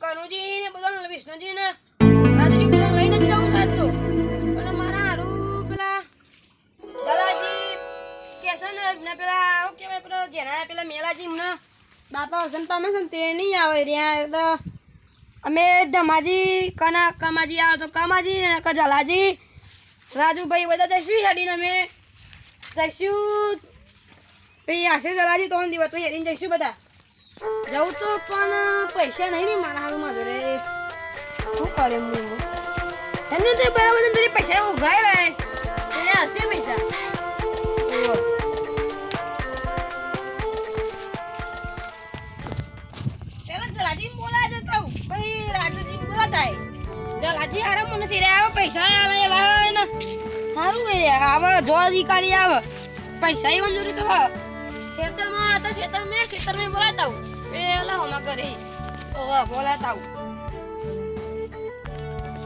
કનુજી ને બધા વિષ્ણુજી ને રાજુજી તો. અને મારા હારું પેલા કેસન ને પેલા પેલો જેના પેલા મેલાજી ને બાપા વસંત પામે છે તે નહીં આવે રહ્યા. એટલે અમે ધમાજી, કના, કમાજી આવે તો કમાજી, અને ક જલાજી રાજુભાઈ બધા જઈશું હેડીને અમે. જઈશું. પછી આશે જલાજી ત્રણ દિવસ તો હેડીને જઈશું બધા. જવું તો પણ પૈસા નહીં ને મારા હાલમાં ઘરે શું કરે હું? એમને તો બરાબર તારી પૈસા ઉઘાઈ રહે. એને હશે પૈસા. પૈસા આવે પૈસા મંજૂરી તો ખેતરમાં હતા ખેતર મેં ખેતર મેં બોલાતા હું પેલા હોમાં કરે ઓવા બોલાતા હું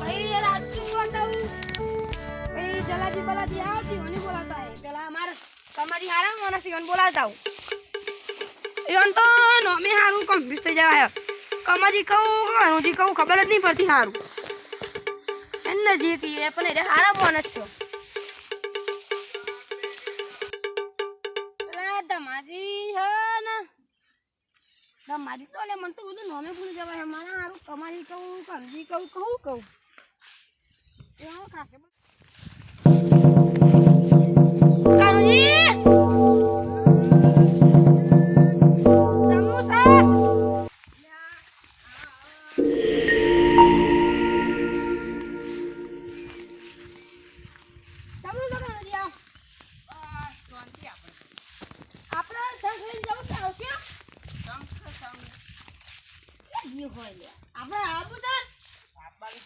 પછી રાજુ બોલાતા હું પછી જલાજી બલાજી આવતી, ઓની બોલાતા હે પેલા અમાર, તમારી હારા મને સિવન બોલાતા હું ઈવન તો નોમે હારું કન્ફ્યુઝ થઈ જાય કમાજી કહું કનુજી કહું, ખબર જ નહીં પડતી હારું. એને જે કહીએ પણ એટલે હારા જ છો. લે મને તો બધું નોમે ભૂલી જવાય. મારા સારું તમારી કહું સમજી કહું કહું? કહું એવું ખાશે.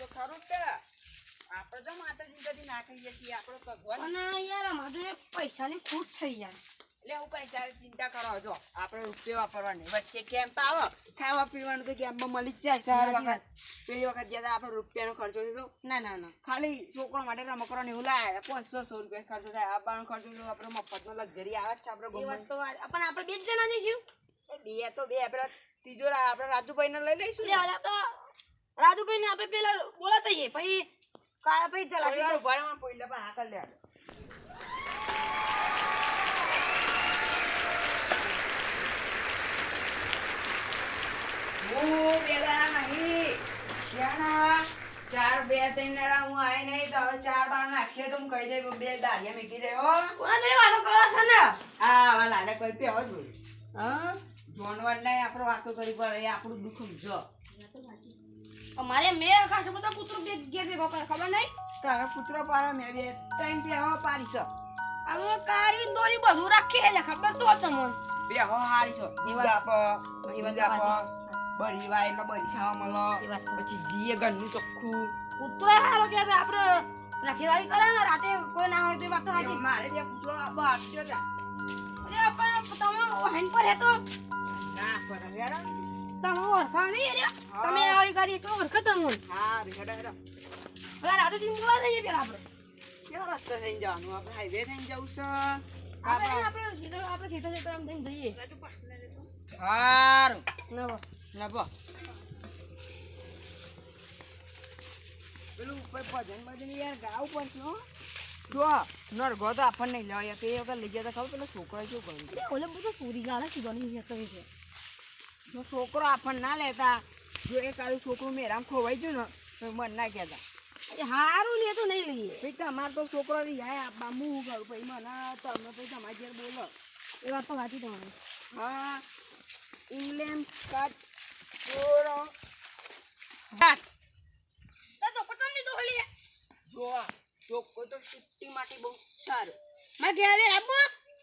તો ખરું જ આપણે જો માતાજી કદી ના છીએ આપણો ભગવાન. અને યાર અમારે પૈસાની ખૂટ થઈ યાર. એટલે હું પૈસા ચિંતા કરો જો આપણે રૂપિયો વાપરવાની. વચ્ચે કેમ્પ આવે. ખાવા પીવાનું તો કેમ્પમાં મળી જ જાય સવાર વખત. પેલી વખત જ્યાં આપણે રૂપિયાનો ખર્ચો થયો ના ના ના. ખાલી છોકરો માટે રમકડો ને એવું લાવે પાંચસો સો રૂપિયા ખર્ચો થાય. આવવાનો ખર્ચો તો આપણે મફતનો લક્ઝરી આવે જ છે આપણે પણ આપણે બે જ જણા જઈશું. એ બે તો બે આપણે ત્રીજો આપણે રાજુભાઈને લઈ લઈશું રાજુભાઈ ને આપણે પેલા બોલાતા જઈએ પછી કાલે પછી થોડી યાર ચલા ઊભા રહેવાનું, પહેલા પણ હાકલ લે. હું બે નહીં. શ્યાના ચાર બે ત્રણ હું આઈ નહીં તો હવે ચાર બાર નાખીએ તો હું કહી દઈ બે દાડિયા મૂકી દે હો. કોના જોડે વાતો કરો છો ને? આ હવે લાડે કોઈ પે હવે જોઈ હા? જોનવાર નહીં આપણો વાતો કરી પડે એ આપણું દુઃખ સમજો. અમારે મેં ખાસ બધો કૂતરો બે ઘેર બે કરે ખબર નહીં? તારા કૂતરો પારા મે બે ત્રણ બે હો પાડી છો. હવે કારી દોરી બધું રાખી છે ખબર તો હશે મને. બે હો હારી છો. એ આપ વાત- આપો. બરી વાય એટલે બરી ખાવા મળો તો. પછી જીએ ઘરનું ચોખ્ખું. કૂતરો હારો કે હવે આપણે રખેવાળી કરે ને રાતે કોઈ ના હોય તો વાત તો સાચી મારે જે કૂતરો આપો આપજો ત્યાં અરે પણ તમે હેન પર હે તો ના પર હેડો તમે ઓળખા નહીં હા. તમે આવી કરી તો ઓળખા તમને હા હેડો હેડો પેલા રાતે થી બોલા જઈએ પેલા આપણે. કેવો રસ્તો થઈને જવાનું? આપણે હાઈવે થઈને જવું છે. આપણે આપણે સીધો આપણે સીધો સીધો આમ થઈને જઈએ. સારું. નવો. નભો. પેલું ઉપર ભજન ભજન યાર ગાવું પડશે જો નરગો તો આપણને નહીં લેવા. તે વખત લઈ ગયા ખબર પેલો છોકરો શું કર્યું? ઓલે બધું પૂરી ગાળા છે કરે છે. છોકરો આપણને ના લેતા. જો એ કાલું છોકરું મેરામ ખોવાઈ ગયું ને તો મન ના કહેતા. એ સારું લે તો નહીં લઈએ. ભાઈ તમારે તો છોકરો રિહાય આપવા હું કરું? ભાઈ મને તમે પછી તમારી ઘેર બોલો. એ વાત તો સાચી તમારી. હા ઇંગ્લેન્ડ કટ ચોરો હા તો તો કચમની તો હલી જો ચોખ્ખો તો સિટી માટે બહુ સારું. મારે ઘેર આબો.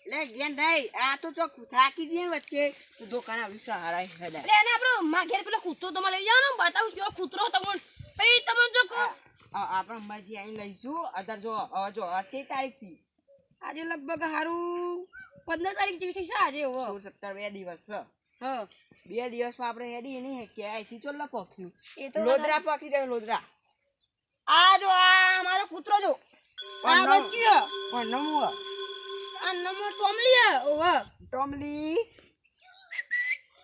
લે ગેન નહીં આ તો ચોક થાકી જઈએ વચ્ચે દુકાન આવી સહારા હેડા એટલે એને આપણે માર ઘેર પેલો કૂતરો તમે લઈ જાઓ ને બતાવું કેવો કૂતરો તમને પછી તમને જો કહો. આપણે અંબાજી આવીને લઈશું અત્યારે જો હવે જો આ છે તારીખથી. આજે લગભગ હારું પંદર તારીખ જેવી છે આજે હવે સોળ સત્તર બે દિવસ. છે હા. બે દિવસમાં આપણે હેડી નહીં કે અહીંથી ચોલ્લા પહોંચ્યું એ તો લોદરા પહોંચી જાય લોદરા આ જો આ મારો કૂતરો જો. આ બચ્યો પણ નમું આ નંબર ટોમલી હે ઓવે ટોમલી.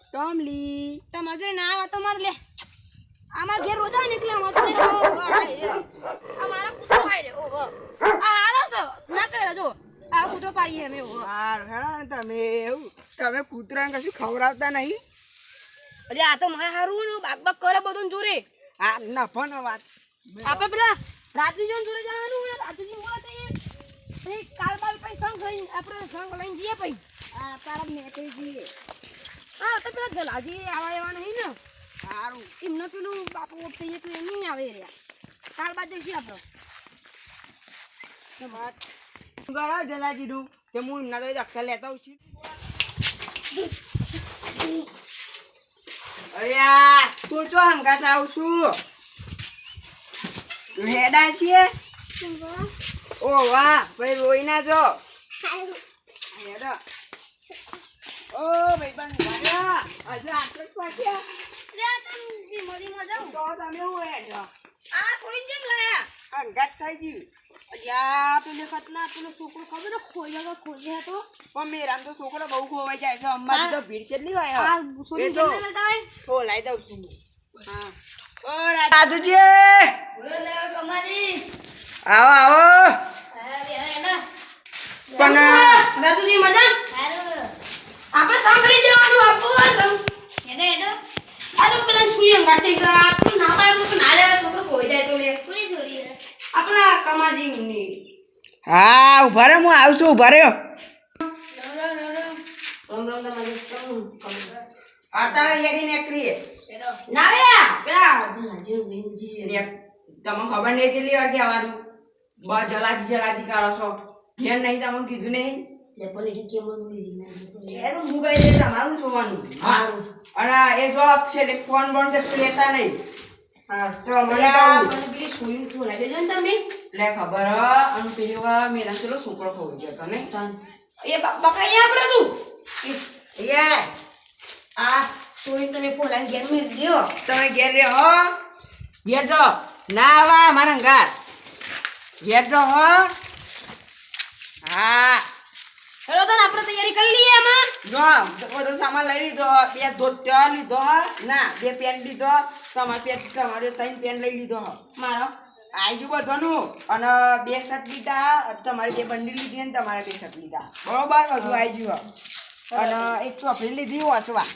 ટોમલી. તમારે જોડે ના આવે તો મારે લે. અમાર ઘેર રોજ આવે ને એટલે ઓ, આ મારો કૂતરો આય રે ઓવે આ હારો છે. ના કરે જો. આ કૂતરો પાડી હે મે ઓવે હારું હા તમે એવું. તમે કૂતરાને કશું ખવડાવતા નહીં? અરે આ તો મારે હારું ને બાગ બાગ કરે બધું જોરે. હા પણ વાત. આપણે પેલા રાજુજી જોડે જવાનું ને કાલ બાલ પછી સંગ લઈને આપણે સંગ લઈને જઈએ પછી. આ તારા મેકડી જઈએ. હા તો પેલા જલાજી આવા એવા નહીં ને? સારું. એમને પેલું બાપુ થઈ જાય પેલું નહીં આવે રહ્યા. કાલ બાદ જઈશું આપણે. કરો જલાજીનું કે હું એમના તો ધક્કા લેતા હોઉં છું. અરે તું તો હંગાત આવું છું? તું હેડા છીએ? ઓ વાહ ભાઈ રોઈ ના જો. ઓ ભાઈ બંધ હજુ આટલું જ પહોંચ્યા તો તમે હું હેડો? આ કોઈ જેમ લાયા. હંગાત થઈ ગયું. અલ્યા પેલે કતના પેલો છોકરો ખબર ખોયા ખોયા તો પણ મેરામ તો છોકરો બહુ ખોવાઈ જાય છે અમારી તો ભીડ કેટલી હોય આ એ તો ખોલાઈ દઉં છું. હા. ઓ આવો આવો. પણ રાજુજી મજા? આપણે સાંભળી જવાનું આપો એને એને? આ તો પેલા સુઈ અંગા થઈ ગયા. આપણું નામ આવ્યું તો ના લેવા છોકરો કોઈ જાય તો લે. કોઈ છોરી આપણા કમાજી ની હા ઊભા રે હું આવું છું ઊભા રહ્યો રામ રામ યેડી નેકરી ના રે પેલા જીવ જીવ તમને ખબર નહીં જેલી વાર કહેવાનું. બસ જલાજી જલાજી કાઢો છો. ધ્યાન નહીં તમને કીધું નહીં. એ તો હું કહી દે તમારું જોવાનું. અને એ જો છે ફોન બોન કશું લેતા નહીં. તો મને પેલા સોયું ખોલાઈ દેજો ને તમે લે ખબર અને પેલી વાર મેરા ચલો છોકરો ખોઈ ગયો તને. એ બકાઈ આપણે તું. યે આ સોયું તમે ખોલાઈ ઘેર મેં લ્યો તમે ઘેર રે હો. ઘેર જો. ના આવા મારા ઘર. ઘેર જો હો. હા. હેલો તો આપણે તૈયારી કરી લઈએ એમાં જો બધો સામાન લઈ લીધો બે ધોત્યો લીધો. ના બે પેન્ટ લીધો તમારે પેન્ટ તમારે ત્રણ પેન લઈ લીધો. મારો. આયજુ ધનુ અને બે શર્ટ લીધા તમારે બે બંડી લીધી અને તમારે બે શર્ટ લીધા. બરોબર બધું આઈ હ. અને એક ચોપડી લીધી વાંચવા.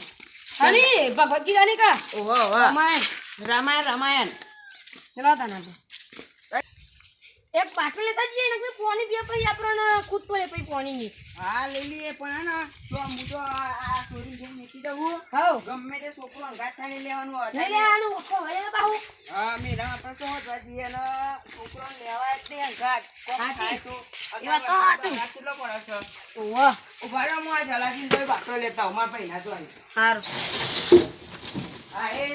હની ભગવદ ગીતાની કા? ઓહો રામાયણ. રામાયણ રામાયણ. હેલો તને તો એક લેતા જઈએ ને પોણી પીએ પછી આપણને ખુદ પડે પછી પોણી ની હા લઈ લઈએ પણ હે ને તો હું તો આ છોરી જેમ મૂકી દઉં હવ ગમે તે છોકરો અંગાત થાળી લેવાનું હોય. લઈ લેવાનું ઓછો હોય બાહુ હા મેરા આપણે તો હોતવા જઈએ ને છોકરોને લેવા જ નહીં અંગાત. થાય તો એવા તો સાચું. કેટલો પડે છે? ઓહ ઊભા રહો, હું આ જલાજી તોય બાટલો લેતા હું મારા ભાઈના તો આવી સારું હા, એ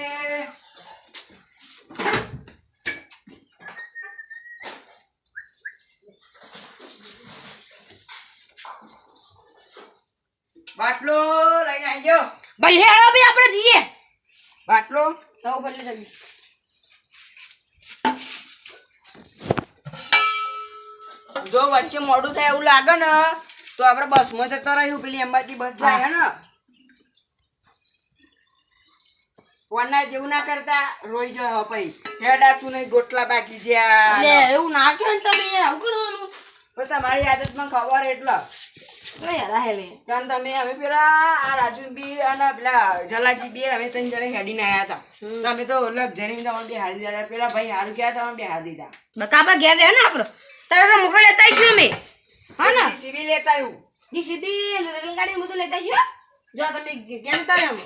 બાટલો લઈને આવી ગયો. ભાઈ હેડો ભાઈ આપણે જઈએ. બાટલો? હવ બદલે જલ્દી જો વચ્ચે મોડું થાય એવું લાગે ને તો આપણે બસમાં જતા રહ્યું પેલી અંબાજી બસ જાય ને? વરના જેવું ના કરતા રોઈ જાય પછી હેડા તું નહીં ગોટલા બાકી જ્યાં. એવું ના કહો ને તમે આવું કરવાનું. તો તમારી આદતમાં ખબર એટલે. તો યાર હેલે. કારણ તમે અમે પેલા આ રાજુ બી અને પેલા જલાજી બી અમે ત્રણ જણે હેડીને આવ્યા હતા. તમે તો લગઝરી તમને બે હારી દીધા પેલા ભાઈ હારું ગયા તમે બે હારી દીધા. બકા આપણે ઘેર રહે ને આપણે તારે મોકલો લેતા આવીશું અમે. હા ને? જીસીબી લેતા આવ્યું જીસીબી રેલગાડી બધું લેતા આવીશું જો તમે ક્યાં તારે અમે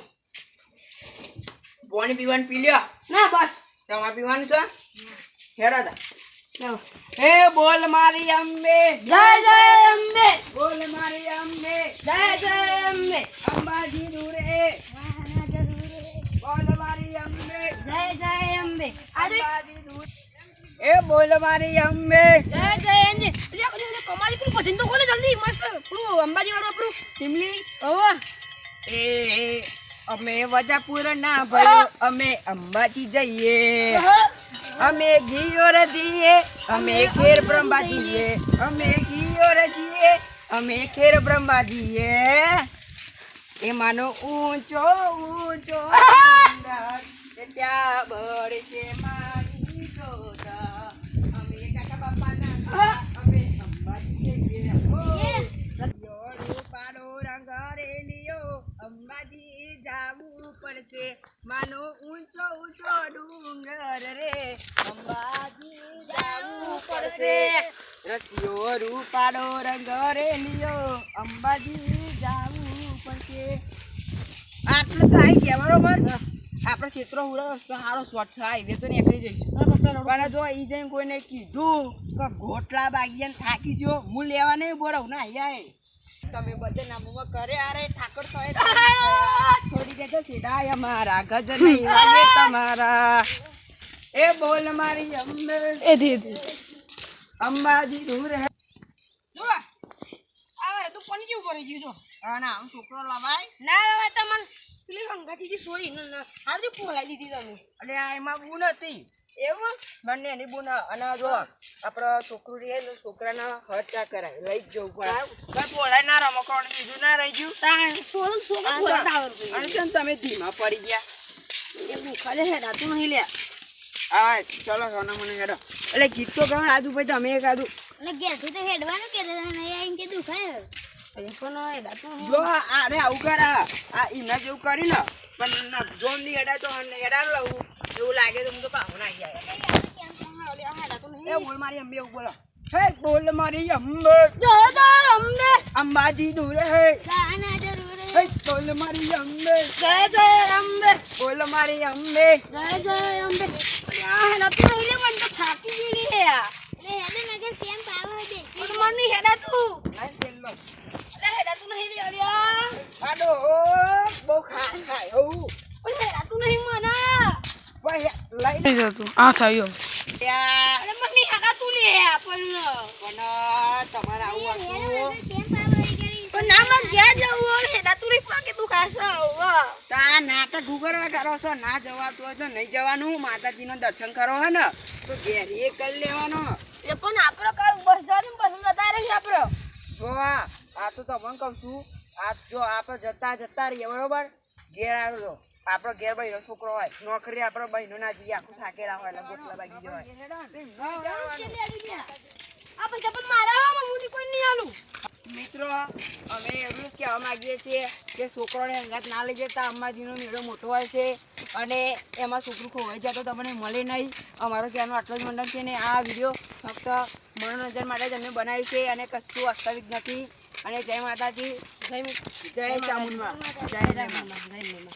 પાણી પીવાનું પી લ્યો. ના બસ. તમારે પીવાનું છે? હેરો તા. હે બોલ મારી અંબે જય જય અંબે બોલ મારી અંબે જય જય અંબે અંબાજી દૂરે. બોલ મારી અંબે જય જય અંબે અંબાજી દૂરે. એ બોલ મારી અંબે જય જય અંબે કમાલી પૂરું પસંદ તો ખોલે જલ્દી મસ્ત. પૂરું અંબાજી વાળું આપણું. સિમલી ઓવા. એ એ અમે વજાપુર ના ભયો અમે અંબાજી જઈએ. અમે ગીયોર જઈએ અમે ખેર બ્રહ્મા જઈએ અમે ગીયોર જઈએ અમે ખેર બ્રહ્મા જઈએ એમાંનો ઊંચો ઊંચો ત્યાં બળે છે મારી જોત. અમે કાકા બાપાના ઘર, અમે અંબાજી જઈએ. હો. યોરું પાડો રંગ રેલિયો, અંબાજી જાવું પડશે માનો ઊંચો ઊંચો ડુંગર રે અંબાજી જાવું પડશે રસિયો રૂપાડો રંગ રેલિયો અંબાજી જાવું પડશે આટલું તો આવી ગયા બરોબર? આપણે ક્ષેત્રો ઉડાવ તો સારો સ્વચ્છ આવી તો નીકળી જઈશું. પણ જો એ જઈને કોઈને કીધું કે ગોટલા બાગીયા થાકી જો હું લેવા નહીં બોરાવ ના અહીંયા તમે બધે નામમાં કરે અરે ઠાકોર કહે થોડી દેજો સીધા અમારા ગજ નહીં વાગે તમારા. એ બોલ મારી અંબે એ ધી અંબાજી દૂર હે. જો આ તું પણ જેવું પડી ગયું છો? આમ છોકરો લવાય. ના લવાય તમને પેલી હંગાથી સોરી ન ન હારથી પોલાઈ દીધી તમે. અને આ એમાં બુન હતી. એવું? બંને એની બુન અને જો આપણો છોકરું રહે તો છોકરાના હર્ચા કરાય. લઈ જ જવું પડે. કઈ બોલાય ના રમકડું બીજું ના રહી ગયું? તાણ સોળ સોળ અને છે તમે ધીમા પડી ગયા. એ ભૂખાલે હેડા તું નહીં લે. હા ચલો સોના મને હેડો. એટલે ગીત તો ગાવ આજુ ભાઈ તમે એક આદુ ને ઘેરથી તો હેડવાનું કે આવીને કે દુખાય જો અરે આવું કર આ ઈના જેવું કરી ને પણ જોનની હેડા તો હેડા લઉં. એવું લાગે તો હું પાહો એ બોલ મારી એવું બોલો. હે બોલ મારી અંબે. જો તો અમને અંબાજી દૂર હે. ગાના જરૂર હે. બોલ મારી અંબે. જય જય અંબે. બોલ મારી અંબે. જય જય અંબે. તું નહીં મને તો થાકી ગઈ હે લે હેડે નગર કેમ પાવે નહીં હેડા તું? અરે હેડા તું નહીં લે અલ્યા આડો બહુ ખા ખાય પણ હેડા તું નહીં મને. લઈ આ થયો અરે મને હેડા તું લે પણ પણ તમારે આવું પણ ના મને ઘેર જવું હેડા તું નહીં પાકે તું ખાશે તા નાટક ગુગરવા કરો છો. ના જવાતું હોય તો નહીં જવાનું. માતાજીનું દર્શન કરો હે ને? તો ઘેર એ કરી લેવાનો. એ પણ આપણો કાલ બસ જવાની બસ જતા રહી આપણે. જો આ આ તો તમને કહું છું આ જો આપણે જતા જતા રહીએ બરોબર? ઘેર આવજો આપણો ઘેર બહેનો છોકરો હોય નોકરી આપણો ભાઈ ના જઈએ આખું થાકેલા હોય એટલે ગોટલા બાકી જવાય. આપણે ચપ્પલ મારા હું કોઈ નહીં આલું. મિત્રો અમે એવું જ કહેવા માગીએ છીએ કે છોકરોને અંગાત ના લઈ જતા અંબાજીનો મેળો મોટો હોય છે અને એમાં છોકરું ખોવાઈ જાય તો તમને મળે નહીં. અમારો કહેવાનો આટલો જ મંડપ છે ને આ વીડિયો ફક્ત મનોરંજન માટે જ અમે બનાવ્યું છે અને કશું વાસ્તવિક નથી. અને જય માતાજી. જય જય ચામુંડમાં જય જય મા જય